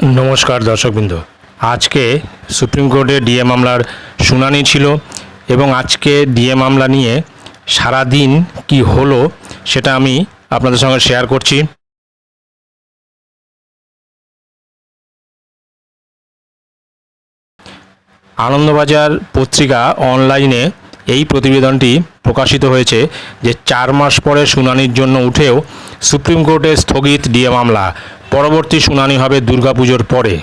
নমস্কার দর্শকবৃন্দ। আজকে সুপ্রিম কোর্টে ডিএ মামলার শুনানি ছিল এবং আজকে ডিএ মামলা নিয়ে সারা দিন কি হলো সেটা আমি আপনাদের সঙ্গে শেয়ার করছি। আনন্দবাজার পত্রিকা অনলাইনে এই প্রতিবেদনটি প্রকাশিত হয়েছে যে চার মাস পরে শুনানির জন্য উঠেও সুপ্রিম কোর্টে স্থগিত ডিএ মামলা। পরবর্তী শুনানি হবে দুর্গাপুজোর পরে।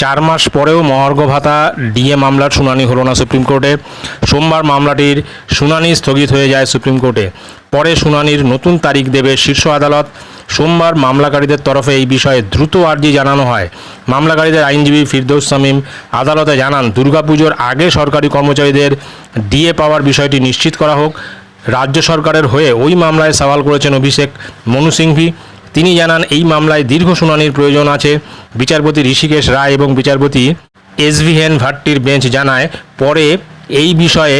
চার মাস পরেও মহার্ঘ ভাতা, ডিএ মামলার শুনানি হলো না সুপ্রিম কোর্টে। সোমবার মামলাটির শুনানি স্থগিত হয়ে যায় সুপ্রিম কোর্টে। পরে শুনানির নতুন তারিখ দেবে শীর্ষ আদালত। সোমবার মামলাকারীদের তরফে এই বিষয়ে দ্রুত আর্জি জানানো হয়। মামলাকারীদের আইনজীবী ফিরদৌস সামিম আদালতে জানান, দুর্গাপুজোর আগে সরকারি কর্মচারীদের ডিএ পাওয়ার বিষয়টি নিশ্চিত করা হোক। রাজ্য সরকারের হয়ে ওই মামলায় সওয়াল করেছেন অভিষেক মনু সিংভি। তিনি জানান, এই মামলায় দীর্ঘ শুনানির প্রয়োজন আছে। বিচারপতি ঋষিকেশ রায় এবং বিচারপতি এসভিএন ভাট্টির বেঞ্চ জানায়, পরে এই বিষয়ে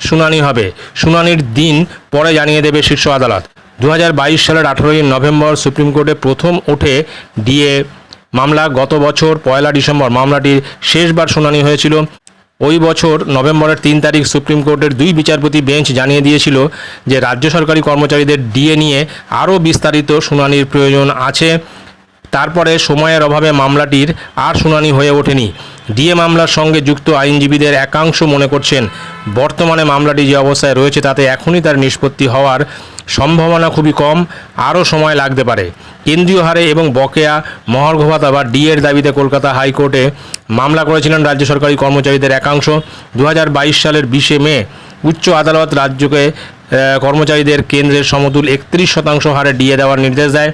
শুনানি হবে। শুনানির দিন পরে জানিয়ে দেবে শীর্ষ আদালত। দু হাজার বাইশ সালের আঠেরোই নভেম্বর সুপ্রিম কোর্টে প্রথম ওঠে ডিএ মামলা। গত বছর পয়লা ডিসেম্বর মামলাটির শেষবার শুনানি হয়েছিল। ওই বছর নভেম্বরের তিন তারিখ সুপ্রিম কোর্টের দুই বিচারপতি বেঞ্চ জানিয়ে দিয়েছিল যে রাজ্য সরকারি কর্মচারীদের ডিএ নিয়ে আরও বিস্তারিত শুনানির প্রয়োজন আছে। তারপরে সময়ের অভাবে মামলাটির আর শুনানি হয়ে ওঠেনি। ডিএ মামলার সঙ্গে যুক্ত আইনজীবীদের একাংশ মনে করছেন, বর্তমানে মামলাটি যে অবস্থায় রয়েছে তাতে এখনই তার নিষ্পত্তি হওয়ার সম্ভাবনা খুবই কম, আরও সময় লাগতে পারে। কেন্দ্রীয় হারে এবং বকেয়া মহার্ঘ ভাতা বা ডিএর দাবিতে কলকাতা হাইকোর্টে মামলা করেছিলেন রাজ্য সরকারি কর্মচারীদের একাংশ। দু হাজার বাইশ সালের বিশে মে উচ্চ আদালত রাজ্যকে কর্মচারীদের কেন্দ্রের সমতুল একত্রিশ শতাংশ হারে ডিএ দেওয়ার নির্দেশ দেয়।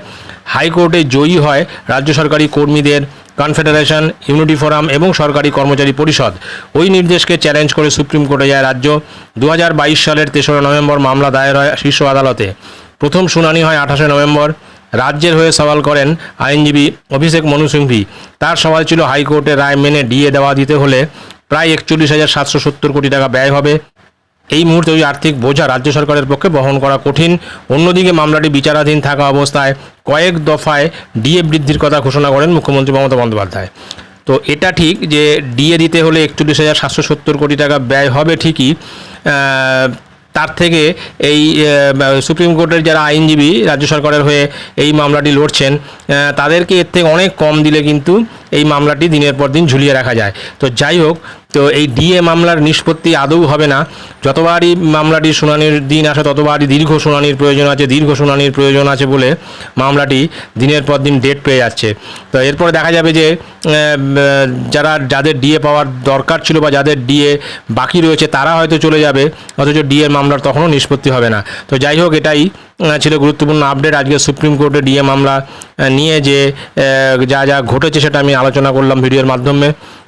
হাইকোর্টে জয়ী হয় রাজ্য সরকারি কর্মীদের কনফেডারেশন, ইউনিটি ফোরাম এবং সরকারি কর্মচারী পরিষদ। ওই নির্দেশকে চ্যালেঞ্জ করে সুপ্রিম কোর্টে যায় রাজ্য। দু হাজার বাইশ সালের তেসরা নভেম্বর মামলা দায়ের হয় শীর্ষ আদালতে। প্রথম শুনানি হয় আঠাশে নভেম্বর। রাজ্যের হয়ে সওয়াল করেন আইনজীবী অভিষেক মনু সিংভি। তার সওয়াল ছিল হাইকোর্টের রায় মেনে ডিএ দেওয়া দিতে হলে প্রায় একচল্লিশ হাজার সাতশো সত্তর কোটি টাকা ব্যয় হবে। এই মুহূর্তে ওই আর্থিক বোঝা রাজ্য সরকারের পক্ষে বহন করা কঠিন। অন্যদিকে মামলাটি বিচারাধীন থাকা অবস্থায় কয়েক দফায় ডিএ বৃদ্ধির কথা ঘোষণা করেন মুখ্যমন্ত্রী মমতা বন্দ্যোপাধ্যায়। তো এটা ঠিক যে ডিএ দিতে হলে একচল্লিশ হাজার সাতশো সত্তর কোটি টাকা ব্যয় হবে ঠিকই তার থেকে এই সুপ্রিম কোর্টের যারা আইনজীবী রাজ্য সরকারের হয়ে এই মামলাটি লড়ছেন তাদেরকে এর থেকে অনেক কম দিলে কিন্তু এই মামলাটি দিনের পর দিন ঝুলিয়ে রাখা যায়। তো যাই হোক তো এই ডিএ মামলার নিষ্পত্তি আদৌ হবে না। যতবারই মামলাটি শুনানির দিন আসে, ততবারই দীর্ঘ শুনানির প্রয়োজন আছে, দীর্ঘ শুনানির প্রয়োজন আছে বলে মামলাটি দিনের পর দিন ডেট পেয়ে যাচ্ছে। তো এরপরে দেখা যাবে যে যারা, যাদের ডিএ পাওয়ার দরকার ছিল বা যাদের ডিএ বাকি রয়েছে, তারা হয়তো চলে যাবে, অথচ ডিএ মামলার তখনও নিষ্পত্তি হবে না। তো যাই হোক, এটাই ছিল গুরুত্বপূর্ণ আপডেট। আজকে সুপ্রিম কোর্টে ডিএ মামলা নিয়ে যে যা যা ঘটেছে সেটা আমি আলোচনা করলাম ভিডিওর মাধ্যমে।